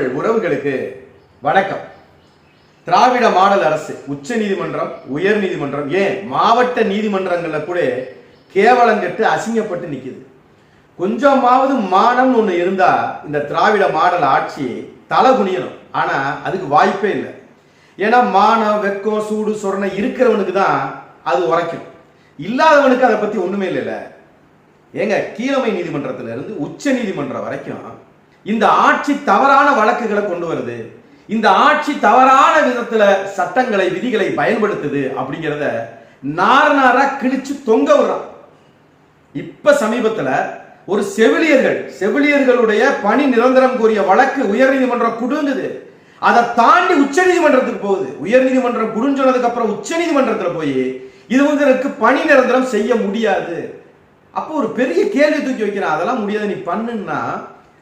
தமிழ் உறவுகளுக்கு வணக்கம். திராவிட மாடல் அரசு உச்ச நீதிமன்றம் உயர் நீதிமன்றம் ஏன்? மாவட்ட நீதிமன்றங்கள்ல கூட கேவலங்கட்டு அசிங்கப்பட்டு நிக்குது. கொஞ்சமாவது மானம்னு ஒண்ணு இருந்தா இந்த திராவிட மாடல் ஆட்சி தலை குனியணும். ஆனா அதுக்கு வாய்ப்பே இல்லை. ஏன்னா மானம் வெக்கம் சூடு சொரணை இருக்கிறவனுக்கு தான் அது உரைக்கும். இல்லாதவனுக்கு அதை பத்தி ஒண்ணுமே இல்லைல்ல. ஏங்க கீழமை நீதிமன்றத்துல இருந்து உச்ச நீதிமன்றம் வரைக்கும் இந்த ஆட்சி தவறான வழக்குகளை கொண்டு வருது. இந்த ஆட்சி தவறான விதத்துல சட்டங்களை விதிகளை பயன்படுத்துது அப்படிங்கிறத நார் நாரா கிழிச்சு தொங்க விடுறான். இப்ப சமீபத்துல ஒரு செவிலியர்கள் செவிலியர்களுடைய பணி நிரந்தரம் கோரிய வழக்கு உயர்நீதிமன்றம் குடுங்குது. அதை தாண்டி உச்ச நீதிமன்றத்துக்கு போகுது. உயர்நீதிமன்றம் குடுஞ்சனதுக்கு அப்புறம் உச்ச நீதிமன்றத்துல போய் இது வந்து எனக்கு பணி நிரந்தரம் செய்ய முடியாது. அப்போ ஒரு பெரிய கேள்வி தூக்கி வைக்கிறேன். அதெல்லாம் முடியாது. நீ பண்ணுன்னா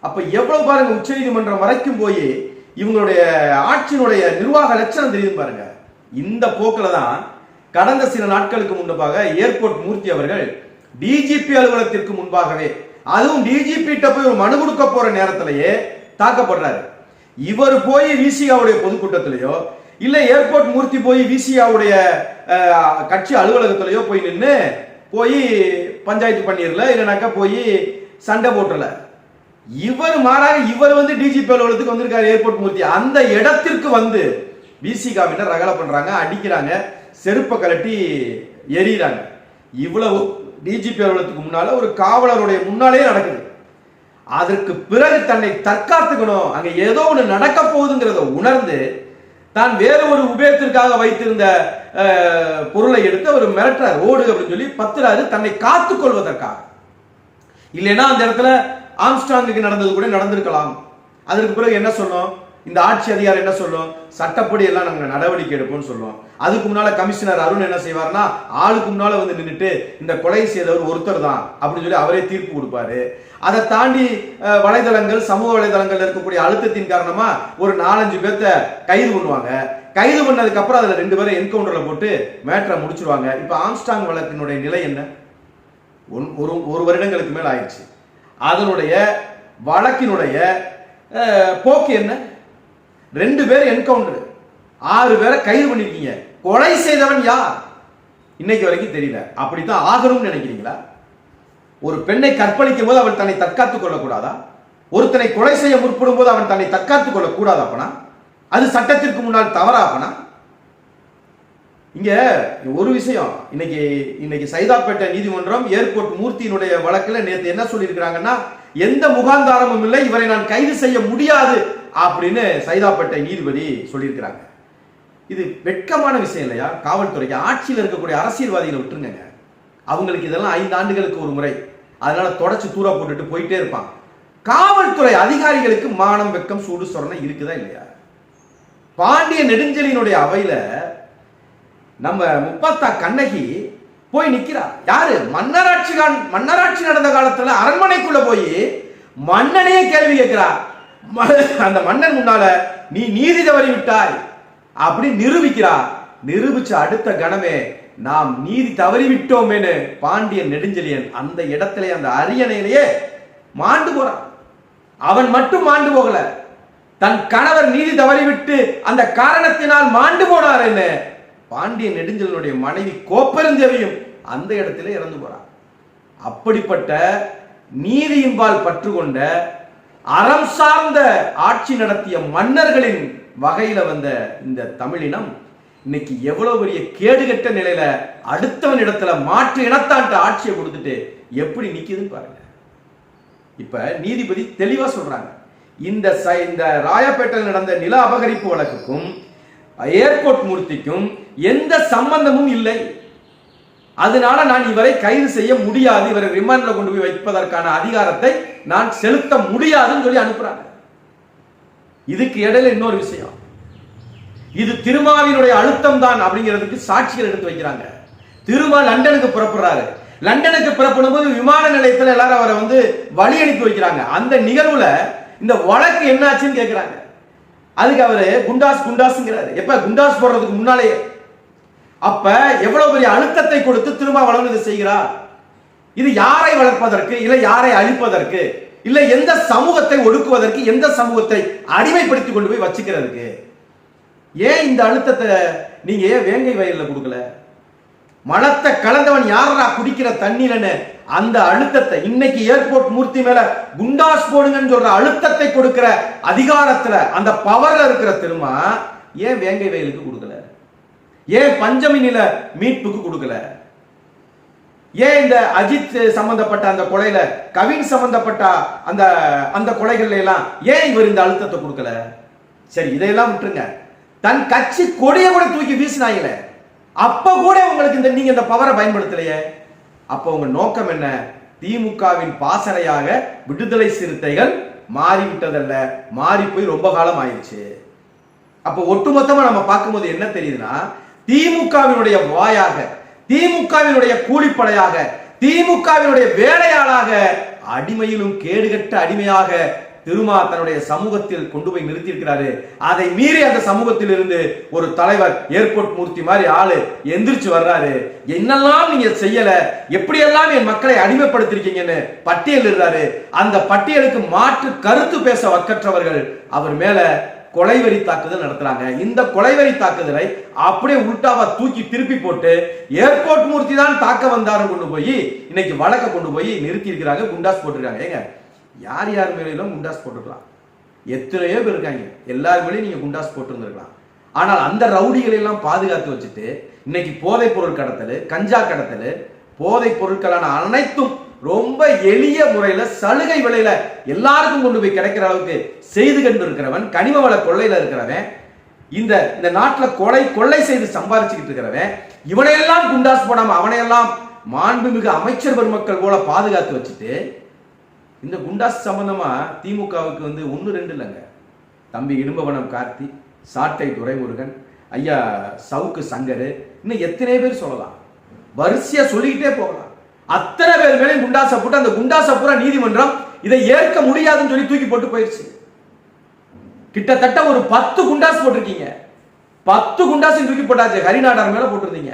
அப்ப எவ்வளவு பாருங்க உச்ச நீதிமன்றம் வரைக்கும் போய் இவங்களுடைய ஆட்சியினுடைய நிர்வாக லட்சணம் தெரியுது பாருங்க. இந்த போக்கில் தான் கடந்த சில நாட்களுக்கு முன்பாக ஏர்போர்ட் மூர்த்தி அவர்கள் டிஜிபி அலுவலகத்திற்கு முன்பாகவே அதுவும் டிஜிபி கிட்ட போய் ஒரு மனு கொடுக்க போற நேரத்திலேயே தாக்கப்படுறாரு. இவர் போய் விசிகாவுடைய பொதுக்கூட்டத்திலேயோ இல்ல ஏர்போர்ட் மூர்த்தி போய் விசிகாவுடைய கட்சி அலுவலகத்திலேயோ போய் நின்று போய் பஞ்சாயத்து பண்ணிடல இல்லைனாக்கா போய் சண்டை போட்டுல இவர் மாறாக இவர் வந்து டிஜிபி அலுவலகத்துக்கு வந்திருக்காரு ஏர்போர்ட் மூர்த்தி. அந்த இடத்திற்கு வந்து விசிகாவினர் ரகலை பண்றாங்க அடிக்கிறாங்க செருப்பை கலட்டி எறிகிறாங்க. இவ்வளவு டிஜிபி அலுவலகத்துக்கு முன்னால ஒரு காவலருடைய முன்னாலே நடக்குது. அதற்கு பிறகு தன்னை தற்காத்துக்கணும். அங்க ஏதோ ஒன்று நடக்க போகுதுங்கிறத உணர்ந்து தான் வேறு ஒரு உபயோகத்திற்காக வைத்திருந்த பொருளை எடுத்து அவர் மிரட்டுறார். ஓடு அப்படின்னு சொல்லி பத்துறாரு. தன்னை காத்துக் கொள்வதற்காக இல்லைன்னா அந்த இடத்துல ஆம்ஸ்டாங்குக்கு நடந்தது கூட நடந்திருக்கலாம். அதற்கு பிறகு என்ன சொன்னோம்? இந்த ஆட்சி அதிகாரம் என்ன சொல்லும்? சட்டப்படி எல்லாம் நாங்கள் நடவடிக்கை எடுப்போம்னு சொல்லுவோம். அதுக்கு முன்னால கமிஷனர் அருண் என்ன செய்வார்னா ஆளுக்கு முன்னால வந்து நின்றுட்டு இந்த கொலை செய்தவர் ஒருத்தர் தான் அப்படின்னு சொல்லி அவரே தீர்ப்பு கொடுப்பாரு. அதை தாண்டி வலைதளங்கள் சமூக வலைதளங்கள் இருக்கக்கூடிய அழுத்தத்தின் காரணமா ஒரு நாலஞ்சு பேர்த்த கைது பண்ணுவாங்க. கைது பண்ணதுக்கு அப்புறம் அதுல ரெண்டு பேரும் என்கவுண்டர்ல போட்டு மேட்டரை முடிச்சிருவாங்க. இப்ப ஆம்ஸ்டாங் வழக்கினுடைய நிலை என்ன? ஒன்- ஒரு ஒரு வருடங்களுக்கு மேல் ஆயிடுச்சு. அதனுடைய வழக்கினுடைய போக்கு என்ன? ரெண்டு பேர் என்கவுண்டர் ஆறு பேரை கைது பண்ணிருக்கீங்க. கொலை செய்தவன் யார்? இன்னைக்கு வரைக்கும் தெரியல. அப்படித்தான் ஆகணும்னு நினைக்கிறீங்களா? ஒரு பெண்ணை கற்பழிக்கும் போது அவன் தன்னை தற்காத்துக் கொள்ளக்கூடாதா? ஒருத்தனை கொலை செய்ய முற்படும் போது அவன் தன்னை தற்காத்துக் கொள்ளக்கூடாதா அப்பனா அது சட்டத்திற்கு முன்னால் தவறா அப்பனா இங்க ஒரு விஷயம். இன்னைக்கு இன்னைக்கு சைதாப்பேட்டை நீதிமன்றம் ஏர்போர்ட் மூர்த்தியினுடைய வழக்குல நேற்று என்ன சொல்லியிருக்கிறாங்கன்னா எந்த முகாந்தாரமும் இல்லை இவரை நான் கைது செய்ய முடியாது அப்படின்னு சைதாப்பேட்டை நீதிபதி சொல்லியிருக்கிறாங்க. இது வெட்கமான விஷயம் இல்லையா? காவல்துறைக்கு ஆட்சியில் இருக்கக்கூடிய அரசியல்வாதிகளை விட்டுருங்க அவங்களுக்கு இதெல்லாம் ஐந்து ஆண்டுகளுக்கு ஒரு முறை. அதனால தொடச்சு தூர போட்டுட்டு போயிட்டே இருப்பான் காவல்துறை அதிகாரிகளுக்கு மானம் வெக்கம் சூடு சொரணை இருக்குதா இல்லையா? பாண்டிய நெடுஞ்செலியினுடைய அவையில நம்ம முப்பத்தா கண்ணகி போய் நிற்கிறார் யாரு? மன்னராட்சி மன்னராட்சி நடந்த காலத்துல அரண்மனைக்குள்ள போய் மன்னனையே கேள்வி கேட்கிறார் ம- அந்த மன்னன் முன்னால நீ நீதி தவறி விட்டாய். அப்படி நிரூபிக்கிறார் நிரூபிச்ச அடுத்த கணமே நாம் நீதி தவறி விட்டோமேனு பாண்டியன் நெடுஞ்செழியன் அந்த இடத்துல அந்த அரியணையிலேயே மாண்டு போறான். அவன் மட்டும் மாண்டு போகல. தன் கணவர் நீதி தவறிவிட்டு அந்த காரணத்தினால் மாண்டு போனார் என்ன? பாண்டிய நெடுஞ்செலனுடைய மனைவி கோப்பெருந்தேவியும் அந்த இடத்திலே இறந்து போறார். அப்படிப்பட்ட நீதியின்பால் பற்று கொண்ட அறம் சார்ந்த ஆட்சி நடத்திய மன்னர்களின் வகையில வந்த இந்த தமிழினம் இன்னைக்கு எவ்வளவு பெரிய கேடுகெட்ட நிலையில அடுத்தவன் இடத்துல மாற்று இனத்தான்ட்டு ஆட்சியை கொடுத்துட்டு எப்படி நிக்குதுன்னு பாருங்க. இப்ப நீதிபதி தெளிவா சொல்றாங்க. இந்த இந்த ராயப்பேட்டையில் நடந்த நில அபகரிப்பு வழக்குக்கும் ஏர்போர்ட் மூர்த்திக்கும் எந்த சம்பந்தமும் இல்லை. அதனால நான் இவரை கைது செய்ய முடியாது. இவரை ரிமாண்ட்ல கொண்டு போய் வைப்பதற்கான அதிகாரத்தை நான் செலுத்த முடியாதுன்னு சொல்லி அனுப்புறாங்க. இதுக்கு இடையில இன்னொரு விஷயம். இது திருமாவினுடைய அழுத்தம் தான் அப்படிங்கிறதுக்கு சாட்சிகள் எடுத்து வைக்கிறாங்க. திருமா லண்டனுக்கு புறப்படுறாரு. லண்டனுக்கு புறப்படும் போது விமான நிலையத்தில் எல்லாரும் அவரை வந்து வழி அனுப்பி வைக்கிறாங்க. அந்த நிகழ்வுல இந்த வழக்கு என்னாச்சுன்னு கேட்கிறாங்க அதுக்கு அவரு குண்டாஸ் குண்டாஸ்ங்கிறாரு. எப்ப குண்டாஸ் போடுறதுக்கு முன்னாலேயே அப்ப எவ்வளவு பெரிய அழுத்தத்தை கொடுத்து திருமாவளவன் இதை செய்கிறார்? இது யாரை வளர்ப்பதற்கு இல்லை யாரை அழிப்பதற்கு இல்லை எந்த சமூகத்தை ஒடுக்குவதற்கு எந்த சமூகத்தை அடிமைப்படுத்தி கொண்டு போய் வச்சுக்கிறதுக்கு? ஏன் இந்த அழுத்தத்தை நீங்க ஏன் வேங்கை வயல்ல கொடுக்கல? மலத்தை கலந்தவன் யாரா குடிக்கிற தண்ணீர்னு அந்த அழுத்தத்தை இன்னைக்கு ஏர்போர்ட் மூர்த்தி மேல குண்டாஸ் போடுங்கன்னு சொல்ற அழுத்தத்தை கொடுக்கிற அதிகாரத்துல அந்த பவர்ல இருக்கிற திருமா ஏன் வேங்கை வயலுக்கு கொடுக்கல? ஏன் பஞ்சமி நில மீட்புக்கு கொடுக்கல? ஏன் இந்த அஜித் சம்பந்தப்பட்ட அந்த கொலையில கவின் சம்பந்தப்பட்ட அந்த அந்த கொலைகள்ல எல்லாம் ஏன் இவர் இந்த அழுத்தத்தை கொடுக்கல? சரி இதையெல்லாம் விட்டுருங்க. தன் கட்சி கொடியை கூட தூக்கி வீசினாங்களே அப்ப கூட உங்களுக்கு இந்த நீங்க இந்த பவரை பயன்படுத்தலையே. அப்ப உங்க நோக்கம் என்ன? திமுகவின் பாசறையாக விடுதலை சிறுத்தைகள் மாறிவிட்டதல்ல. மாறி போய் ரொம்ப காலம் ஆயிடுச்சு. அப்ப ஒட்டுமொத்தமா நம்ம பார்க்கும்போது என்ன தெரியுதுன்னா திமுகவினுடைய வாயாக திமுகவினுடைய கூலிப்படையாக திமுகவினுடைய வேலையாளாக அடிமையிலும் கேடுகட்ட அடிமையாக திருமா தன்னுடைய சமூகத்தில் கொண்டு போய் நிறுத்தியிருக்கிறாரு. அதை மீறி அந்த சமூகத்தில் இருந்து ஒரு தலைவர் ஏர்போர்ட் மூர்த்தி மாதிரி ஆளு எந்திரிச்சு வர்றாரு. என்னெல்லாம் நீங்க செய்யல? எப்படியெல்லாம் என் மக்களை அடிமைப்படுத்திருக்கீங்கன்னு பட்டியலிடுறாரு. அந்த பட்டியலுக்கு மாற்று கருத்து பேச வக்கற்றவர்கள் அவர் மேல கொலைவரி தாக்குதல் நடத்துறாங்க. இந்த கொலைவரி தாக்குதலை அப்படியே உல்டாவா தூக்கி திருப்பி போட்டு ஏர்போர்ட் மூர்த்தி தான் தாக்க வந்தாரு கொண்டு போய் இன்னைக்கு வழக்க கொண்டு போய் நிறுத்தி இருக்கிறாங்க குண்டாஸ் போட்டிருக்காங்க. ஏங்க யார் யார் மேலும் குண்டாஸ் போட்டுக்கலாம் எத்தனையோ பேர் இருக்காங்க. எல்லார் மேலேயும் நீங்க குண்டாஸ் போட்டுருந்துருக்கலாம். ஆனால் அந்த ரவுடிகளை எல்லாம் பாதுகாத்து வச்சுட்டு இன்னைக்கு போதைப் பொருள் கடத்தல் கஞ்சா கடத்தல் போதைப் பொருட்களான அனைத்தும் ரொம்ப எளிய முறையில சலுகை விலையில எல்லாருக்கும் கொண்டு போய் கிடைக்கிற அளவுக்கு செய்து கொண்டு இருக்கிறவன் கனிம வள கொள்ளையில இருக்கிறவன் இந்த இந்த நாட்டுல கொலை கொள்ளை செய்து சம்பாதிச்சுக்கிட்டு இருக்கிறவன் இவனையெல்லாம் குண்டாஸ் போடாம அவனையெல்லாம் மாண்புமிகு அமைச்சர் பெருமக்கள் போல பாதுகாத்து வச்சுட்டு இந்த குண்டாஸ் சம்பந்தமா திமுகவுக்கு வந்து ஒன்று ரெண்டு இல்லைங்க. தம்பி இடும்பவனம் கார்த்தி சாட்டை துரைமுருகன் ஐயா சவுக்கு சங்கர் இன்னும் எத்தனை பேர் சொல்லலாம். வரிசையா சொல்லிக்கிட்டே போகலாம். அத்தனை பேர் மேலேயும் குண்டாசை போட்டு அந்த குண்டாசை பூரா நீதிமன்றம் இதை ஏற்க முடியாதுன்னு சொல்லி தூக்கி போட்டு போயிடுச்சு கிட்டத்தட்ட ஒரு பத்து குண்டாஸ் போட்டிருக்கீங்க. பத்து குண்டாஸையும் தூக்கி போட்டாச்சு. ஹரிநாடார் மேல போட்டிருந்தீங்க.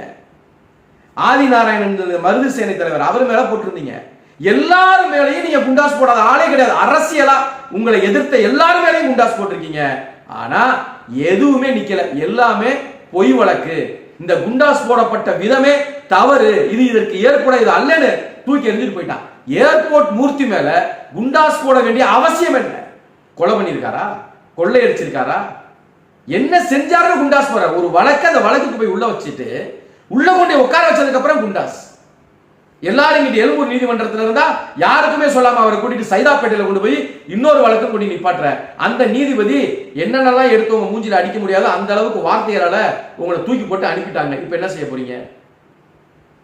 ஆதிநாராயணன் மருது சேனை தலைவர் அவர் மேல போட்டிருந்தீங்க. எல்லாரும் மேலையும் நீங்க குண்டாஸ் போடாத ஆளே கிடையாது. அரசியலா உங்களை எதிர்த்த எல்லாரும் மேலையும் குண்டாஸ் போட்டிருக்கீங்க. ஆனா எதுவுமே நிக்கல. எல்லாமே பொய் வழக்கு. இந்த குண்டாஸ் போடப்பட்ட விதமே தவறு. இது இதற்கு ஏற்பட இது அல்லன்னு தூக்கி எறிஞ்சிட்டு போயிட்டான். ஏர்போர்ட் மூர்த்தி மேல குண்டாஸ் போட வேண்டிய அவசியம் என்ன? கொலை பண்ணியிருக்காரா? கொள்ளையடிச்சிருக்காரா? என்ன செஞ்சாருன்னு குண்டாஸ் போற ஒரு வழக்கு அந்த வழக்குக்கு போய் உள்ள வச்சுட்டு உள்ள கொண்டு உட்கார வச்சதுக்கு அப்புறம் குண்டாஸ். எல்லாரும் இங்கிட்டு எழும்பூர் நீதிமன்றத்தில் இருந்தா யாருக்குமே சொல்லாம அவரை கூட்டிட்டு சைதாப்பேட்டையில கொண்டு போய் இன்னொரு வழக்கம் கொண்டு நிப்பாட்டுற. அந்த நீதிபதி என்னென்னலாம் எடுத்து உங்க மூஞ்சில அடிக்க முடியாதோ அந்த அளவுக்கு வார்த்தையால உங்களை தூக்கி போட்டு அனுப்பிட்டாங்க. இப்ப என்ன செய்ய போறீங்க?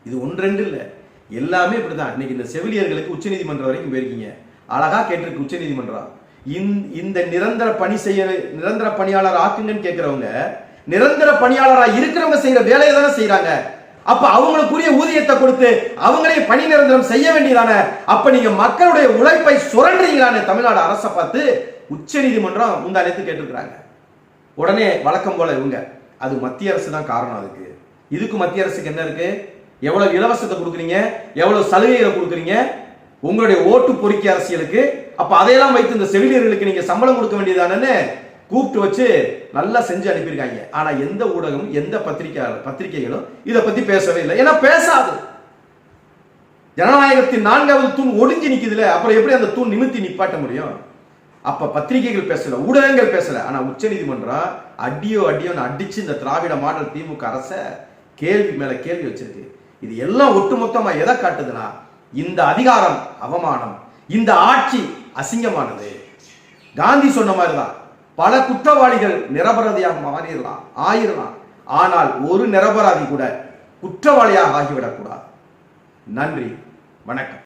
இது ஒன்று ரெண்டு இல்ல. எல்லாமே இப்படிதான். இன்னைக்கு இந்த செவிலியர்களுக்கு உச்சநீதிமன்றம் வரைக்கும் போயிருக்கீங்க. அழகா கேட்டிருக்கு உச்சநீதிமன்றம். இந்த- இந்த நிரந்தர பணி செய்ய நிரந்தர பணியாளர் ஆக்குங்கன்னு கேட்கிறவங்க நிரந்தர பணியாளராக இருக்கிறவங்க செய்யற வேலையை தானே செய்யறாங்க அப்ப அவங்களுக்குரிய ஊதியத்தை கொடுத்து அவங்களே பணி நிரந்தரம் செய்ய வேண்டியதானே அப்ப நீங்க மக்களுடைய உழைப்பை சுரண்டுறீங்களான்னு தமிழ்நாடு அரசை பார்த்து உச்ச நீதிமன்றம் முந்தானத்து கேட்டிருக்கிறாங்க. உடனே வழக்கம் போல இவங்க. அது மத்திய அரசு தான் காரணம் அதுக்கு. இதுக்கு மத்திய அரசுக்கு என்ன இருக்கு? எவ்வளவு இலவசத்தை கொடுக்குறீங்க? எவ்வளவு சலுகைகளை கொடுக்குறீங்க? உங்களுடைய ஓட்டு பொறுக்கி அரசியலுக்கு. அப்ப அதையெல்லாம் வைத்து இந்த செவிலியர்களுக்கு நீங்க சம்பளம் கொடுக்க வேண்டியதானன்னு கூப்பிட்டு வச்சு நல்லா செஞ்சு அனுப்பியிருக்காங்க. ஆனா எந்த ஊடகமும் எந்த பத்திரிகையாளர் பத்திரிகைகளும் இதை பத்தி பேசவே இல்லை. ஏன்னா பேசாது. ஜனநாயகத்தின் நான்காவது தூண் ஒடிஞ்சு நிக்குதுல அப்புறம் எப்படி அந்த தூண் நிமித்தி நிப்பாட்ட முடியும்? அப்ப பத்திரிகைகள் பேசல ஊடகங்கள் பேசல. ஆனா உச்சநீதிமன்றம் அடியோ அடியோன்னு அடிச்சு இந்த திராவிட மாடல் திமுக அரச கேள்வி மேல கேள்வி வச்சிருக்கு. இது எல்லாம் ஒட்டுமொத்தமா எதை காட்டுதுன்னா இந்த அதிகாரம் அவமானம் இந்த ஆட்சி அசிங்கமானது. காந்தி சொன்ன மாதிரிதான். பல குற்றவாளிகள் நிரபராதியாக மாறிடலாம் ஆயிரலாம் ஆனால் ஒரு நிரபராதி கூட குற்றவாளியாக ஆகிவிடக்கூடாது. நன்றி வணக்கம்.